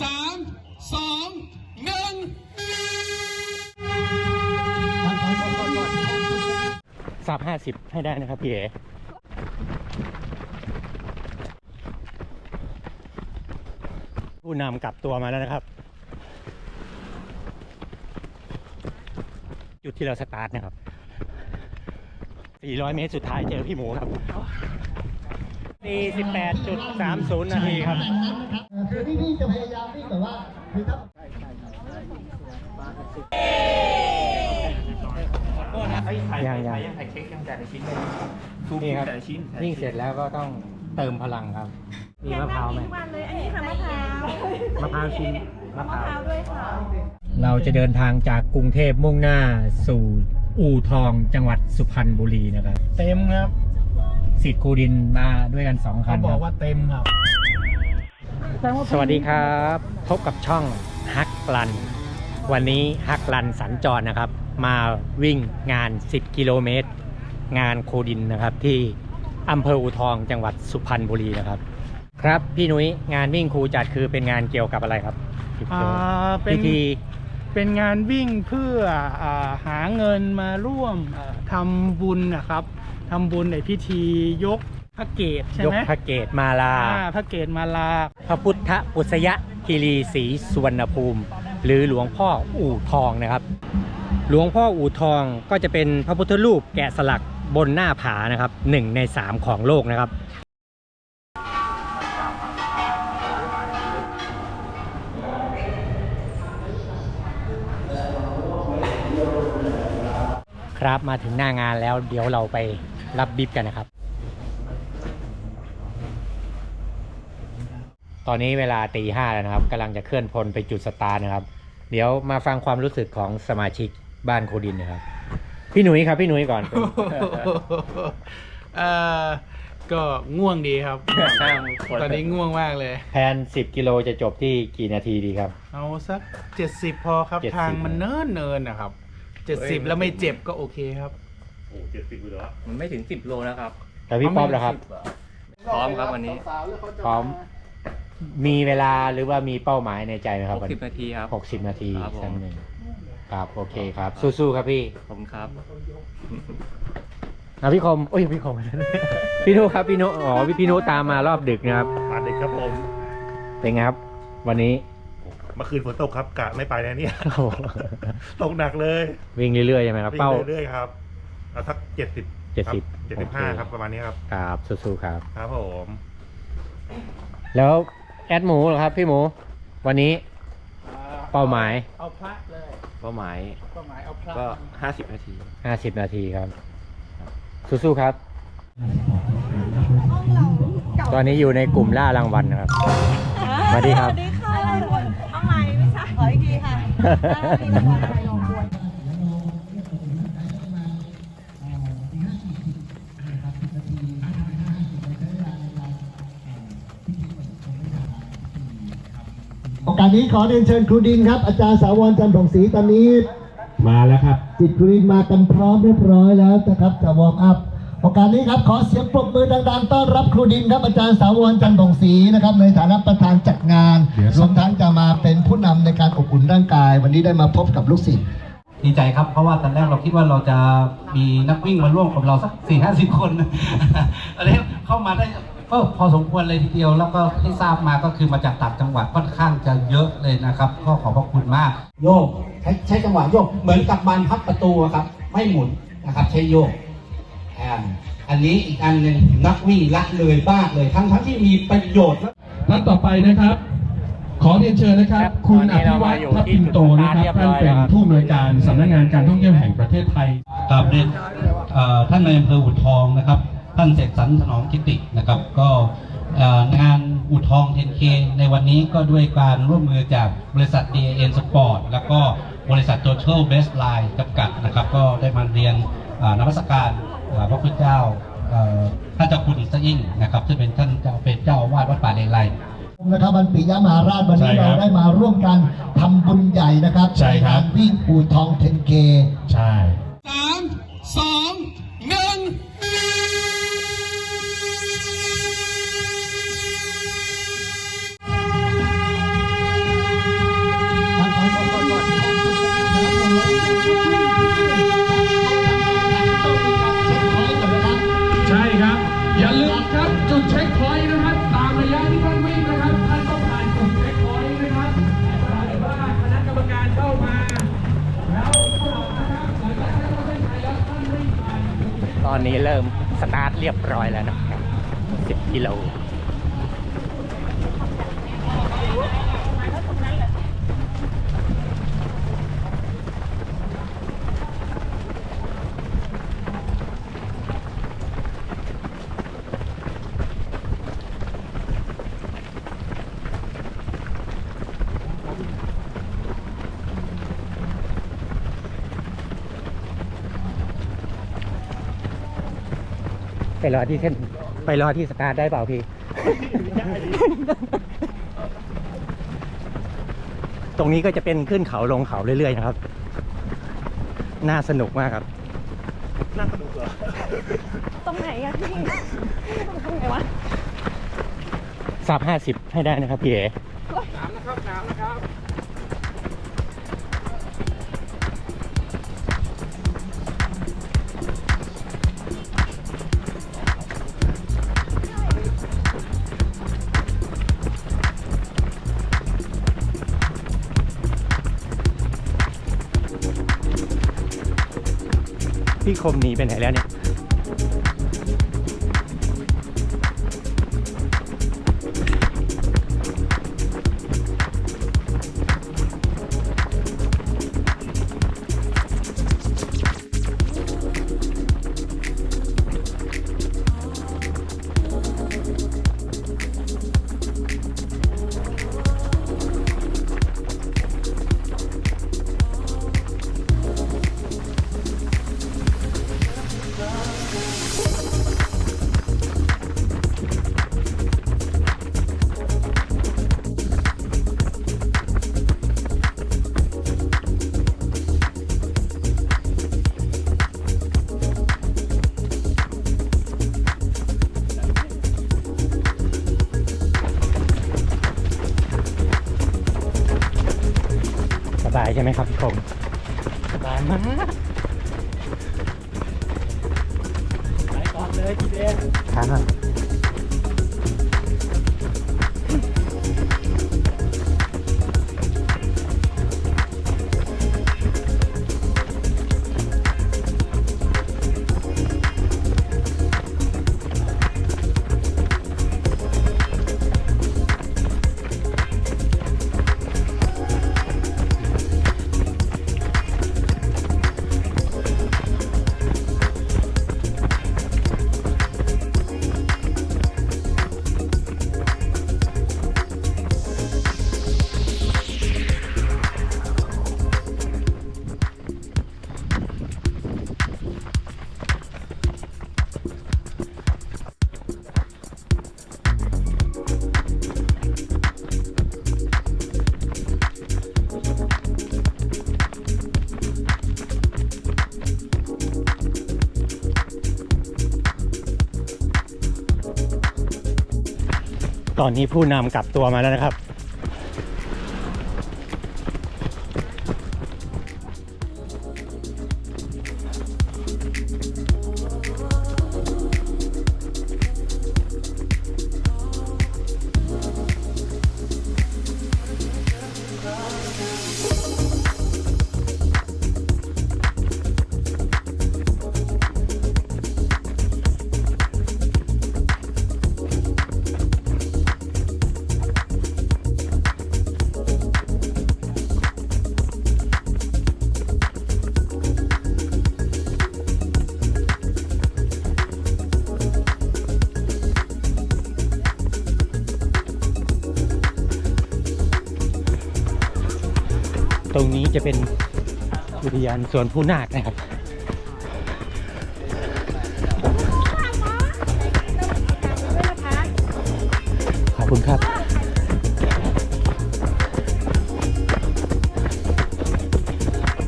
สามสองหนึ่งสับห้าสิบให้ได้นะครับพี่เอผู้นำกลับตัวมาแล้วนะครับ จุดที่เราสตาร์ทนะครับ 400 เมตรสุดท้ายเจอพี่หมูครับ 48.30 นาทีครับ คือที่พี่จะพยายามวิ่งแบบว่าคือถ้ายังยังยังถ่ายเช็คยังแต่ละชิ้นเลยซูมนี่ครับแต่ละชิ้นวิ่งเสร็จแล้วก็ต้องเติมพลังครับ มีมะพร้าวไหมทุกวันเลยอันนี้ค่ะมะพร้าวมะพร้าวชิ้นมะพมะร้าวพร้าวด้วยค่ะ เราจะเดินทางจากกรุงเทพมุ่งหน้าสู่อู่ทองจังหวัดสุพรรณบุรีนะครับ เต็มครับ สิทธิ์ครูดินมาด้วยกันสองคัเขานบคอรักบ ว่าเต็มครับ สวัสดีครับ พบกับช่องฮักลัน วันนี้ฮักลันสัญจรนะครับ มาวิ่งงาน 10 กิโลเมตร งานโคดินนะครับที่อำเภออู่ทองจังหวัดสุพรรณบุรีนะครับ ครับพี่นุ้ยงานวิ่งครูจัดคือเป็นงานเกี่ยวกับอะไรครับอ่าเป็น พิธีเป็นงานวิ่งเพื่ออาหาเงินมาร่วมอ่าทำบุญนะครับ ทำบุญในพิธียกพระเกศใช่ยกไหมพระเกตมาลา อ่าพระเกศมาลา พระพุทธปุษยคีรีศรีสุวรรณภูมิ หรือหลวงพ่ออู่ทองนะครับ หลวงพ่ออู่ทองก็จะเป็นพระพุทธรูปแกะสลักบนหน้าผานะครับหนึ่งในสามของโลกนะครับ ครับมาถึงหน้างานแล้วเดี๋ยวเราไป รับบิบกันนะครับ ตอนนี้เวลาตีห้าแล้วนะครับกำลังจะเคลื่อนพลไปจุดสตาร์ทนะครับ เดี๋ยวมาฟังความรู้สึกของสมาชิกบ้านโคดินนะครับ พี่หนุ่ยครับ พี่หนุ่ยก่อน เอ่อก็ง่วงดีครับตอนนี้ง่วงมากเลยแพน10กิโลจะจบที่กี่นาทีดีครับ เอาสัก70พอครับ70ทางมันเนินเนินๆนะครับ70แล้วไม่เจ็บก็โอเคครับ มันไม่ถึงสิบโลนะครับแต่พี่ป๊อปนะครับพร้อมครับวันนี้พร้อมมีเวลาหรือว่ามีเป้าหมายในใจไหมครับหกสิบนาทีครับ หกสิบนาทีครับผมครั้งหนึ่งครับโอเคครับ สู้ๆครับพี่ผมครับ นะพี่คมโอ้ยพี่คม พี่นุครับพี่นุอ๋อพี่พี่นุตามมารอบดึกนะครับ มาเด็กครับผมเป็นไงครับ วันนี้ เมื่อคืนฝนตกครับกะไม่ไปแล้วเนี่ยโอ้โหตกหนักเลยวิ่งเรื่อยๆใช่ไหมครับ วิ่เป้างเรื่อยๆครับ เอาทักเจ็ดสิบเจ็ดสิบเจ็ดสิบห้าครับประมาณนี้ครับครับสู้ๆครับ ครับผมแล้วแอดหมูเหรอครับ พี่หมู วันนี้เป้าหมายเอาพระเลยเป้าหมายเป้าหมายเอาพระก็ห้าสิบนาที50นาทีครับ สู้ๆครับ ตอนนี้อยู่ในกลุ่มล่ารางวัลนะครับสวัสดีครับสวัสดีค่ะอะไรวนเอาใหม่ไม่ใช่ขออีกทีค่ะ มีรางวัลอะไรลองด้วยโอกาสนี้ขอเรียนเชิญครูดินครับ อาจารย์สาวรจันทร์ผ่องศรีตอนนี้มาแล้วครับ จิตครูดินมากันพร้อมเรียบร้อยแล้วนะครับจะวอร์มอัพโอกาสนี้ครับขอเสียงปรบมือดังๆต้อนรับครูดินครับอาจารย์สาวรจันทร์ผ่องศรีนะครับในฐานะประธานจัดงานรวมทั้งจะมาเป็นผู้นำในการอบอุ่นร่างกาย วันนี้ได้มาพบกับลูกศิษย์ ดีใจครับ เพราะว่าตอนแรกเราคิดว่าเราจะมีนักวิ่งมาร่วมกับเราสักสี่ห้าสิบคนตอนนี้เข้ามาได้ ก็พอสมควรเลยทีเดียวแล้วก็ที่ทราบมาก็คือมาจากต่างจังหวัดค่อนข้างจะเยอะเลยนะครับก็ขอบพระคุณมาก โยกใช้ใช้จังหวะโยกเหมือนกับบานพับประตูอะครับ ไม่หมุนนะครับ ใช้โยกอ่าอันนี้อีกอันหนึ่งนักวิ่งละเลยมากเลยทั้งทั้งที่มีประโยชน์ท่านต่อไปนะครับ ขอเรียนเชิญนะครับครับคุณตอนนี้อภิเราวัมาตอยู่ทัพที่ปินโตนะครับจุดสตาร์ทท่านเป็นเรียบร้อยแล้วผู้อำนวยการสำนักงานการท่องเที่ยวแห่งประเทศไทยกราบเรียนเอ่อท่านในอำเภออู่ทองนะครับ ท่านเสกสรรถนอมกิตินะครับ ก็เอ่องานอู่ทอง 10K ในวันนี้ก็ด้วยการร่วมมือจากบริษัท DAN Sport แล้วก็บริษัท Total Best Line จำกัดนะครับ ก็ได้มาเรียนเอ่อนมัสการเอ่อพระพุทธเจ้าเอ่อท่านเจ้าคุณอิสยิ่งนะครับซึ่งเป็นท่านเจ้าเป็นเจ้าอาวาสวัดป่าเลไลนะครับวันปิยมหาราชวันนี้ใช่ครัเราบได้มาร่วมกันทำบุญใหญ่นะครับใช่ครับนงานวิ่งปูทองเทนเกใช่สามสองหนึ่ง อนนี้เริ่มสตาร์ทเรียบร้อยแล้วนะครับ 10 กิโล รอที่เส้นไปรอที่สตาร์ทได้เปล่าพี่ ตรงนี้ก็จะเป็นขึ้นเขาลงเขาเรื่อยๆนะครับ น่าสนุกมากครับตรงไหนอะพี่ ตรงไหนวะสับห้าสิบให้ได้นะครับพี่เอ๋พี่ค ที่คมหนีไปไหนแล้วเนี่ย ตอนนี้ผู้นำกลับตัวมาแล้วนะครับ รงนี้จะเป็นอุทยานสวนผู้นาคนะครับขอบคุณครับ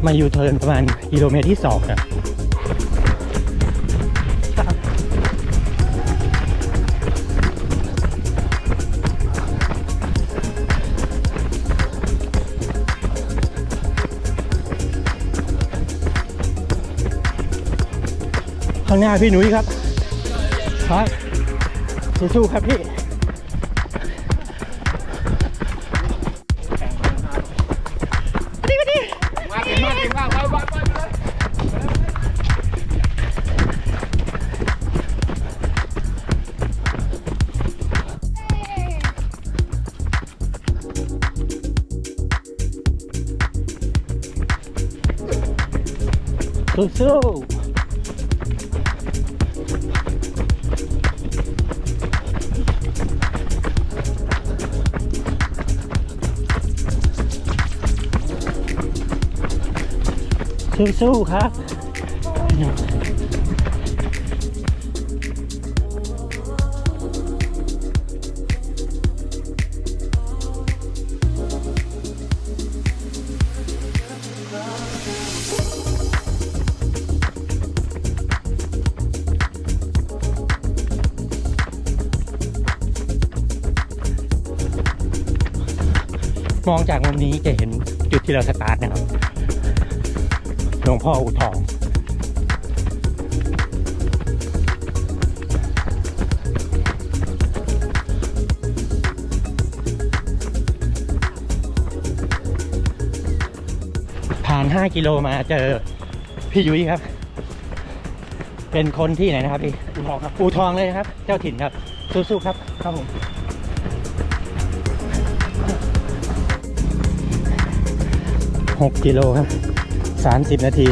มายูเทิร์นประมาณกิโลเมตรที่สองนะ ข้างหน้าพี่หนุ่ยครับครับสู้ๆครับพี่สู้ๆ สู้ๆครับมองจากมุมนี้จะเห็นจุดที่เราสตาร์ทนะครับ หลวงพ่ออูทอง ผ่าน 5 กิโลมาเจอพี่ยุ้ยครับ เป็นคนที่ไหนนะครับพี่อูทองครับอูทองเลยนะครับ เจ้าถิ่นครับ สู้ๆครับ ครับผมหกกิโลครับ สามสิบนาที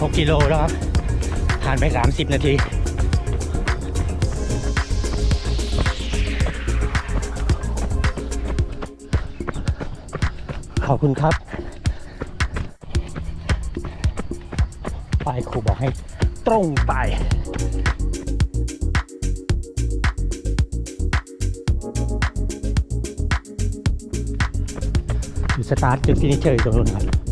หกกิโลแล้วครับ ผ่านไปสามสิบนาทีขอบคุณครับ ครูบอกให้ตรงไปสตาร์ทจุดฟินิเชอร์อยู่ตรงนู้นครับ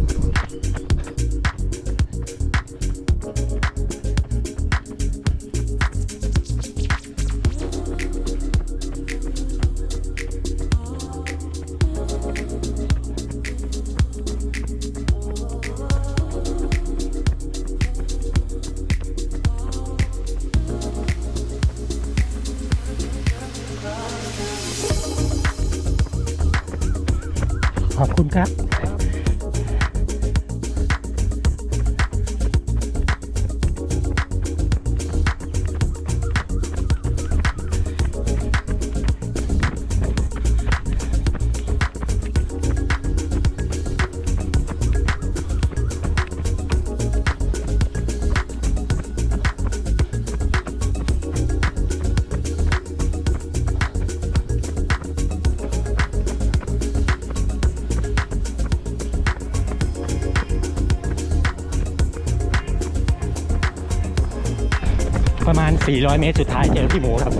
คุณครับ 400 เมตรสุดท้ายเจอพี่หมูครับ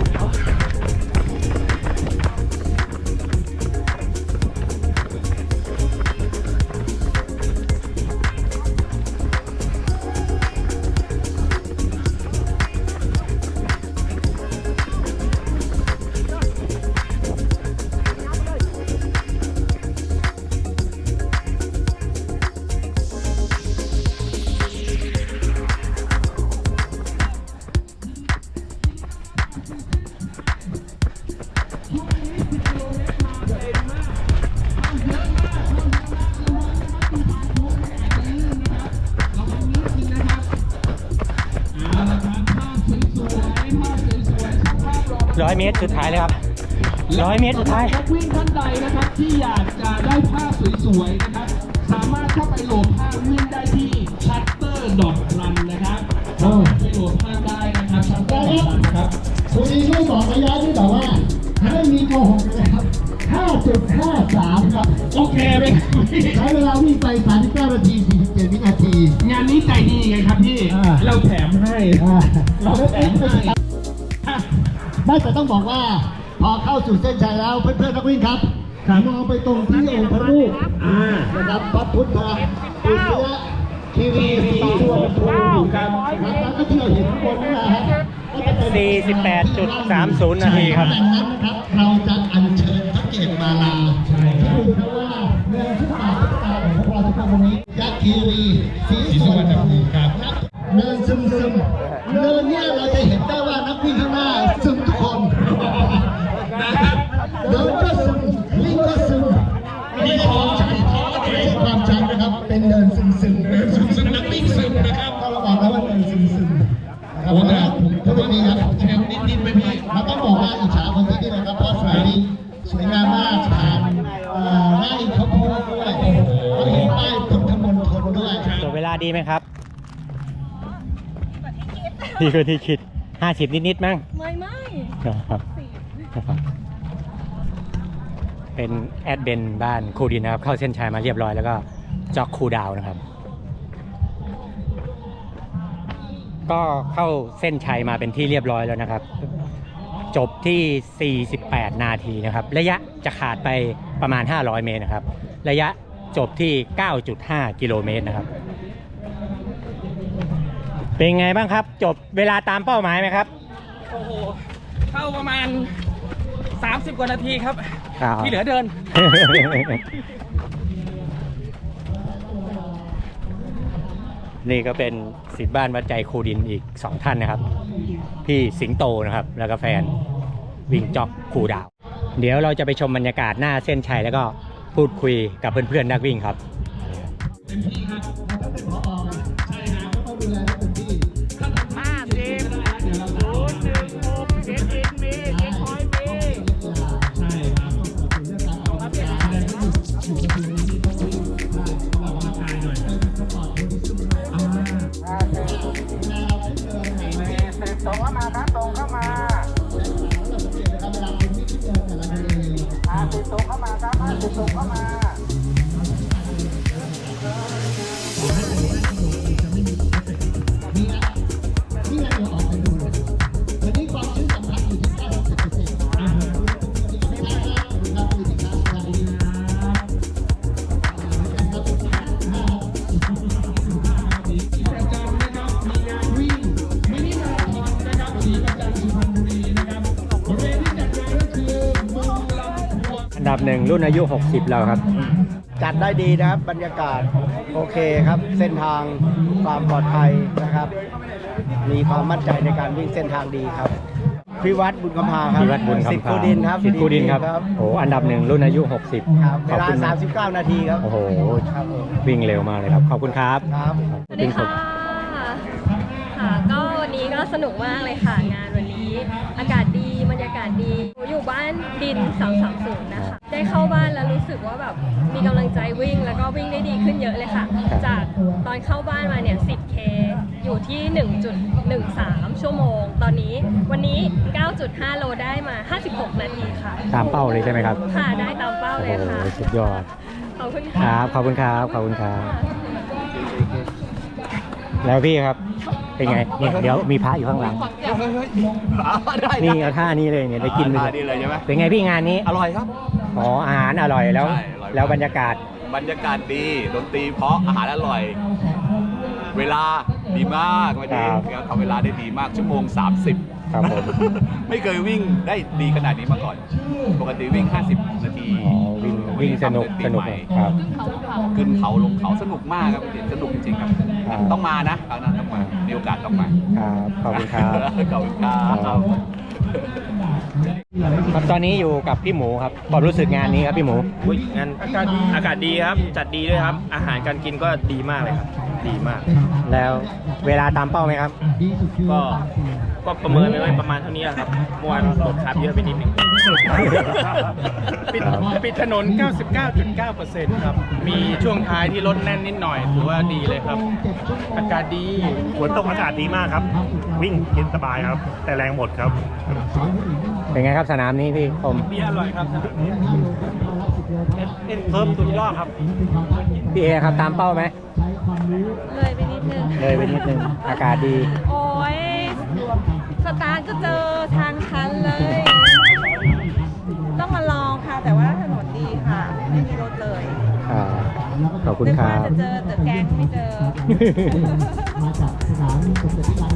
เมตรสุดท้ายเลยครับร้อยเมตรสุดท้ายนักวิ่งท่านใดนะครับที่อยากจะได้ภาพสวยๆนะครับ สามารถเข้าไปโหลดภาพวิ่งได้ที่ shutter.run นะครับสามารถไปโหลดภาพได้นะครับ shutter.run นะครับคุณอีช่วยบอกระยะด้วยแต่ว่าให้มีโกหกเลยครับ5.53 ครับ โอเคไหมครับพี่ใช้เวลาวิ่งไป39นาที47วินาที งานนี้ใจดีไงครับพี่อ่าเราแถมให้อ่าเราแถมให้อะไม่ แต่ต้องบอกว่าพอเข้าสู่เส้นชัยแล้วเพื่อนๆนักวิ่งครับมองไปตรงที่องค์พระรูปอ่านะครับพระพุทธอุเสียคีรีสีทวนภูครับแล้วก็ที่เราเห็นข้างบนนั่นนะฮะก็จะเป็น48.30 นาทีครับดังนั้นนะครับเราจะอัญเชิญพระเกศมาลาที่ดูเพราะว่าเมืองทุกป่าทุกตาของพวกเราทุกคนตรงนี้ยักษ์คีรีสีสุวรรณภูมิครับเนินซึมซึมเนินเนี่ยเราจะเห็นได้ว่านักวิ่งข้างหน้าซึมทุกค เดินก็ซึมวิ่งก็ซึมมีของชันท้อเอความชันนะครับ เป็นเดินซึมซึมเดินซึมซึมนักวิ่งซึมนะครับก็เราบอกแล้วว่าเดินซึมซึมนะครับผมถ้าไม่มีครับแชมป์นิดๆไม่พี่เราต้องบอกว่าอิจฉาคนที่นี่นะครับเพราะสมัยนี้สวยงามมากผ่านไร่ข้าวโพดด้วยแล้วเห็นป้ายพุทธมณฑลด้วยตัวเวลาดีไหมครับดีกว่าที่คิดห้าสิบนิดๆมั้งไม่ไม่ครับ เป็นแอดเบนบ้านคูดินนะครับ เข้าเส้นชัยมาเรียบร้อยแล้วก็จ็อกคูดาวนะครับ ก็เข้าเส้นชัยมาเป็นที่เรียบร้อยแล้วนะครับ จบที่ 48 นาทีนะครับ ระยะจะขาดไปประมาณ 500 เมตรนะครับ ระยะจบที่ 9.5 กิโลเมตรนะครับ เป็นไงบ้างครับ จบเวลาตามเป้าหมายไหมครับ โอ้โห เข้าประมาณ 30 กว่านาทีครับครับที่เหลือเดิน นี่ก็เป็นสิทธิ์บ้านวัดใจครูดินอีกสองท่านนะครับ พี่สิงโตนะครับ แล้วก็แฟนวิ่งจ็อกครูดาว เดี๋ยวเราจะไปชมบรรยากาศหน้าเส้นชัยแล้วก็พูดคุยกับเพื่อนๆนักวิ่งครับนี่ รุ่นอายุ 60 แล้วครับ จัดได้ดีนะครับบรรยากาศโอเคครับ เส้นทางความปลอดภัยนะครับ มีความมั่นใจในการวิ่งเส้นทางดีครับพิวัตรบุญคำพาครับพิวัตรบุญสิทธิ์คำพาคูดินครับสิทธิ์ครูดินครับครับโอ้อันดับหนึ่งรุ่นอายุ 60ครับเวขอบลาคุณนะ39 นาทีครับโอ้โหครับผมวิ่งเร็วมากเลยครับ ขอบคุณครับครับสวัสดีค่ะค่ะก็วันนี้ก็สนุกมากเลยค่ะงานวันนี้ อากาศดีบรรยากาศดีหนูอยู่บ้านดิน330 นะคะ ได้เข้าบ้านแล้วรู้สึกว่าแบบมีกำลังใจวิ่งแล้วก็วิ่งได้ดีขึ้นเยอะเลยค่ะ จากตอนเข้าบ้านมาเนี่ย 10K อยู่ที่ 1.13 ชั่วโมง ตอนนี้วันนี้ 9.5 โลได้มา 56 นาทีค่ะ ตามเป้าเลยใช่ไหมครับ ค่ะ ได้ตามเป้าโอ้เลยโหค่ะ สุดยอด ขอบคุณคค่ะรับ ขอบคุณครับ ขอบคุณครับ แล้วพี่ครับ เป็นไง เนี่ย เดี๋ยวมีพระอยู่ข้างหลังนี่เอาท่านี้เลยเนี่ย ได้กินท่านี้เลยใช่ไหมเป็นไงพี่งานนี้ อร่อยครับ อ๋ออาหารอร่อยแล้ว ใช่อร่อยแล้วบรรยากาศบรรยากาศดีดนตรีเพราะอาหารอร่อย เวลาดีมากวันนี้ครับทำเวลาได้ดีมากชั่วโมง 30 ครับผม ไม่เคยวิ่งได้ดีขนาดนี้มาก่อน ปกติวิ่ง 50 นาทีอ๋อวิ่งวิ่งสนุกทำสนุกใหม่ครับขึ้นเขาลงเขาสนุกมากครับสนุกจริงๆครับ ครับ ต้องมานะคราวหนั้นต้องมามีโอกาสต้องมา ครับขอบคุณครับ ขอบคุณครับ ครับตอนนี้อยู่กับพี่หมูครับความรู้สึกงานนี้ครับพี่หมู อุ๊ยงานอากาศอากาศดีครับ จัดดีด้วยครับ อาหารการกินก็ดีมากเลยครับ ดีมาก แล้วเวลาตามเป้าไหมครับ ก็ก็ประเมินไว้ประมาณเท่านี้ครับเมื่อวานลดคาร์บเยอะไปนิดนึง ปิดปิดถนน 99.9%ครับ มีช่วงท้ายที่รถแน่นนิดหน่อยถือว่าดีเลยครับ อากาศดี ฝนตกอากาศดีมากครับ วิ่งกินสบายครับ แต่แรงหมดครับเป็นไงครับสนามนี้พี่คมเบียร์อร่อยครับเอ็นเพิ่มสุดยอดครับพี่เอครับตามเป้าไหมเลยไปนิดนึงเลยไปนิดนึงอากาศดี โอ้ยสตาร์ทก็เจอทางชันเลย ต้องมาลองค่ะ แต่ว่าถนนดีค่ะ ไม่มีรถเลยอ่าขอบคุณนึกครัว่าบจะเจอแต่แก๊งไม่เจอมาจากสนามสมเด็จพระ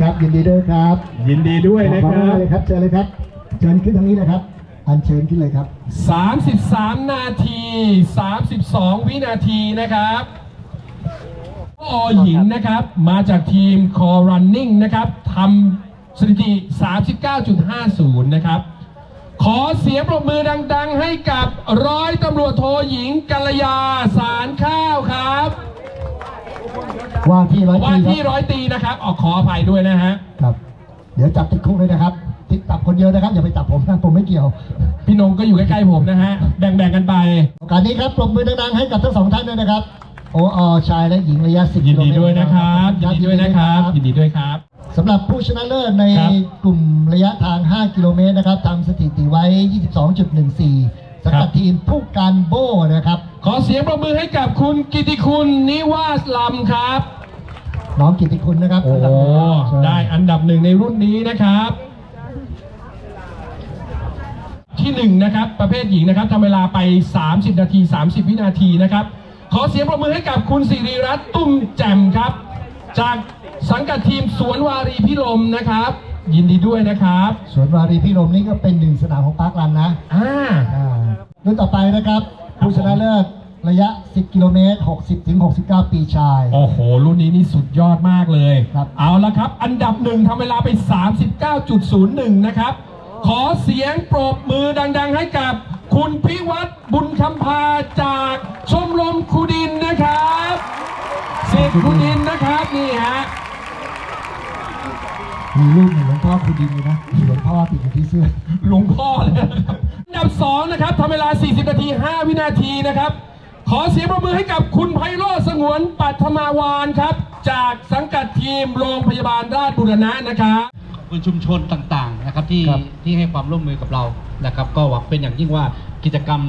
คุณวิทย์ครับ ยินดีด้วยครับยินดีด้วยนะขอคบรับเลยครับ เชิญเลยครับ เชิญขึ้นทางนี้เลยครับ อันเชิญขึ้นเลยครับ 33 นาที 32 วินาทีนะครับอหญิงนะครับ มาจากทีม Core Running นะครับทำสถิติ 39.50 นะครับ ขอเสียงปรบมือดัง ๆ ให้กับร้อยตำรวจโทหญิงกัลยาสารข้าวครับ ว่าที่ร้อยว่าตรีที่ครับร้อยตีนะครับ ออกขออภัยด้วยนะฮะ ครับ เดี๋ยวจับติดคุกเลยนะครับ ติดตับคนเดียวนะครับ อย่าไปจับผมนะผมไม่เกี่ยว พี่นงก็อยู่ใกล้ๆผมนะฮะ แบ่งๆกันไป โอกาสนี้ครับปรบมือดังๆให้กับทั้งสองท่านด้วยนะครับ โออชายและหญิงระยะ10ยิกินโลเมดีตรด้วยนะครับยินดีด้วยนะครับยินดีด้วยครับ สำหรับผู้ชนะเลิศในครับ กลุ่มระยะทาง 5 กิโลเมตรนะครับทำสถิติไว้ 22.14 สังกัดทีมผู้การโบนะครับ ขอเสียงปรบมือให้กับคุณกิติคุณนิวาสลำครับ น้องกิติคุณนะครับโอ้นดับหนึ่งใช่ได้อันดับหนึ่งในรุ่นนี้นะครับ ที่หนึ่งนะครับ ประเภทหญิงนะครับทำเวลาไป 30 นาที 30 วินาทีนะครับ ขอเสียงปรบมือให้กับคุณสิริรัตน์ตุ้มแจ่มครับ จากสังกัดทีมสวนวารีพิรมนะครับ ยินดีด้วยนะครับสวนวารีพิรมนี่ก็เป็นหนึ่งสนามของปาร์ครันนะอ่าอ่ารุ่นต่อไปนะครับผู้ชนะเลิศระยะ 10 กิโลเมตร 60ถึง69 ปีชาย โอ้โห รุ่นนี้นี่สุดยอดมากเลย ครับ เอาละครับ อันดับหนึ่งทำเวลาไป 39.01 นะครับ ขอเสียงปรบมือดัง ๆ ให้กับคุณพิวัตรบุญคำพาจากชมรมครูดินนะครับสิทธิ์ครูดินนะครับนี่ฮะ มีรูปหนึ่งหลวงพ่อคุณดินอยู่นะมีหลวงพ่อติดอยู่ที่เสื้อ หลวงพ่อเลยนะครับอันดับสองนะครับทำเวลา 40 นาที 5 วินาทีนะครับ ขอเสียงปรบมือให้กับคุณไพโรจน์สงวนปัทมาวานครับ จากสังกัดทีมโรงพยาบาลราชบุรณะนะครับคุณชุมชนต่างๆนะครับที่ครับ ที่ให้ความร่วมมือกับเรานะครับ ก็หวังเป็นอย่างยิ่งว่ากิจกรรม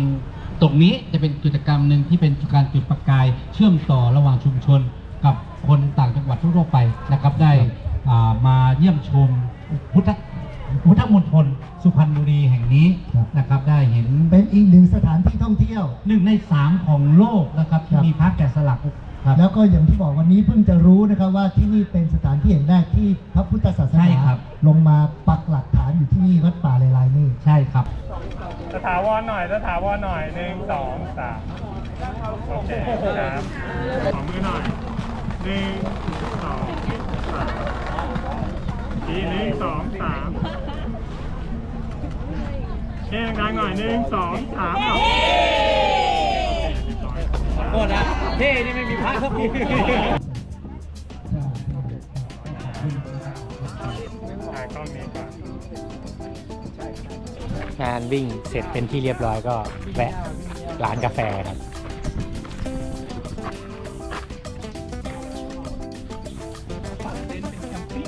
ตรงนี้จะเป็นกิจกรรมหนึ่งที่เป็นการจุดประกาย เชื่อมต่อระหว่างชุมชนกับคนต่างจังหวัดทั่วๆไปนะครับได้อ่า มาเยี่ยมชมพุทธพุทธมณฑลสุพรรณบุรีแห่งนี้ครับนะครับได้เห็นเป็นอีกหนึ่งสถานที่ท่องเที่ยวหนึ่งในสามของโลกนะครับที่ครับมีพระแกะสลักครับแล้วก็อย่างที่บอกวันนี้เพิ่งจะรู้นะครับว่าที่นี่เป็นสถานที่แห่งแรกที่พระพุทธศาสใช่นาครับลงมาปักหลักฐานอยู่ที่นี่วัดป่าเลไลนี่ใช่ครับสถาวรหน่อยสถาวรหน่อยหนึ่งสองสามโอเคครับขอมือหน่อยหนึ่งสองสาม ทีหนึ่งสองสามเท่ดังๆหน่อยหนึ่งสองสามเอาโทษนะเท่นี่ไม่มีพระครับพี่ถ่ายกล้องนี้ก่อนงานวิ่งเสร็จเป็นที่เรียบร้อยก็แวะร้านกาแฟครับ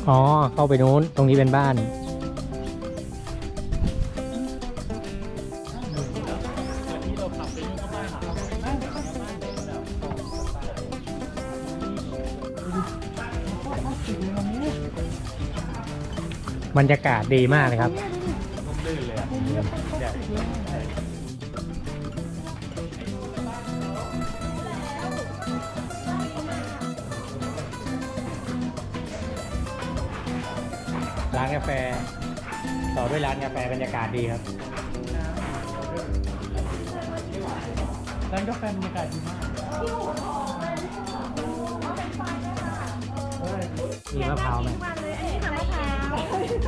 อ๋อ เข้าไปนู้น ตรงนี้เป็นบ้าน บรรยากาศดีมากเลยครับร้าน กาแฟ ต่อด้วยร้านกาแฟบรรยากาศดีครับร้านกาแฟบรรยากาศดีมากมีมะพร้าวไหม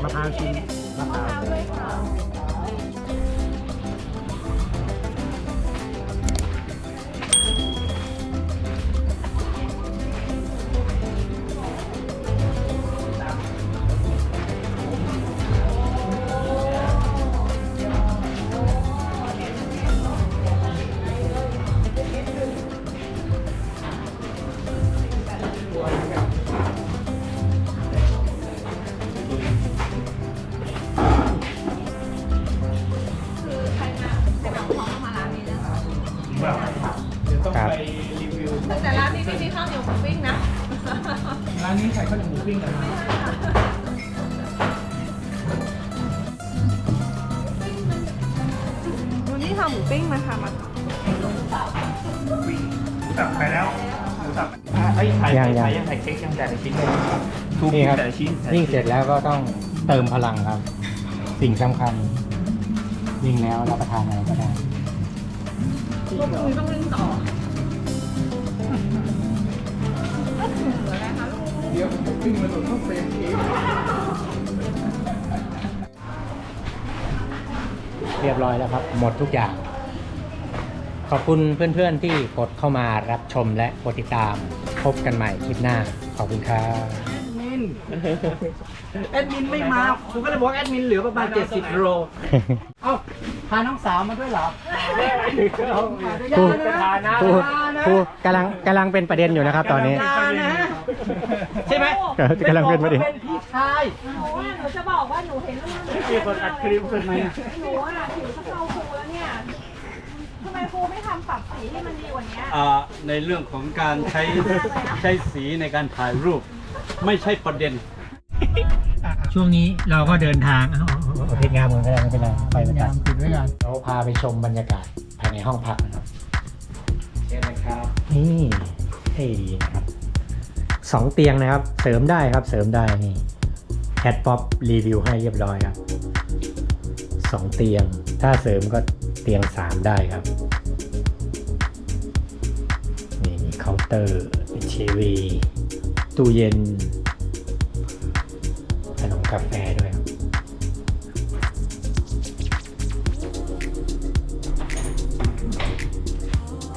มะพร้าวชิ้นมะพร้าวครั ทูบนี่ครับ แต่ละชิ้นวิ่งเสร็จแล้วก็ต้องเติมพลังครับ สิ่งสำคัญวิ่งแล้วรับประทานอะไรก็ได้ พวกคุณต้องวิ่งต่อเเรียบร้อยแล้วครับ หมดทุกอย่าง ขอบคุณเพื่อนๆที่กดเข้ามารับชมและกดติดตาม พบกันใหม่คลิปหน้า ขอบคุณครับ แอดมินไม่มาผมก็เลยบอกแอดมินเหลือประมาณ 70 โลเอ้าพาน้องสาวมาด้วยเหรอครูครูครูกำลังกำลังเป็นประเด็นอยู่นะครับ ตอนนี้ใช่ไหมกำลังเป็นประเด็นเป็นพี่ชายหนูว่าหนูจะบอกว่าหนูเห็นแล้วมันมีคนอัดคลิปขึ้นมาหนูอะผิวสเกาครูแล้วเนี่ยทำไมครูไม่ทำปรับสีให้มันดีกว่านี้อ่าในเรื่องของการใช้ใช้สีในการถ่ายรูป ไม่ใช่ประเด็น ช่วงนี้เราก็เดินทางเอาเอาเอาเอาเพชรงามมือก็ได้ไม่เป็นไรไปเหมือนกันปิดไว้ก่อนเราพาไปชมบรรยากาศภายในห้องพักนะครับเชิญนะครับ นี่เท่ดีนะครับสองเตียงนะครับ เสริมได้ครับเสริมได้นี่แคทป๊อปรีวิวให้เรียบร้อยครับสองเตียง ถ้าเสริมก็เตียงสามได้ครับ นี่มีเคาน์เตอร์มีทีวี ตู้เย็น ขนมกาแฟด้วยครับ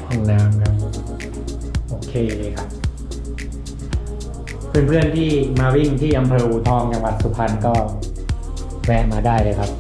ห้องน้ำครับ โอเคเลยครับ เพื่อนๆที่มาวิ่งที่อำเภออูทองจังหวัดสุพรรณก็แวะมาได้เลยครับ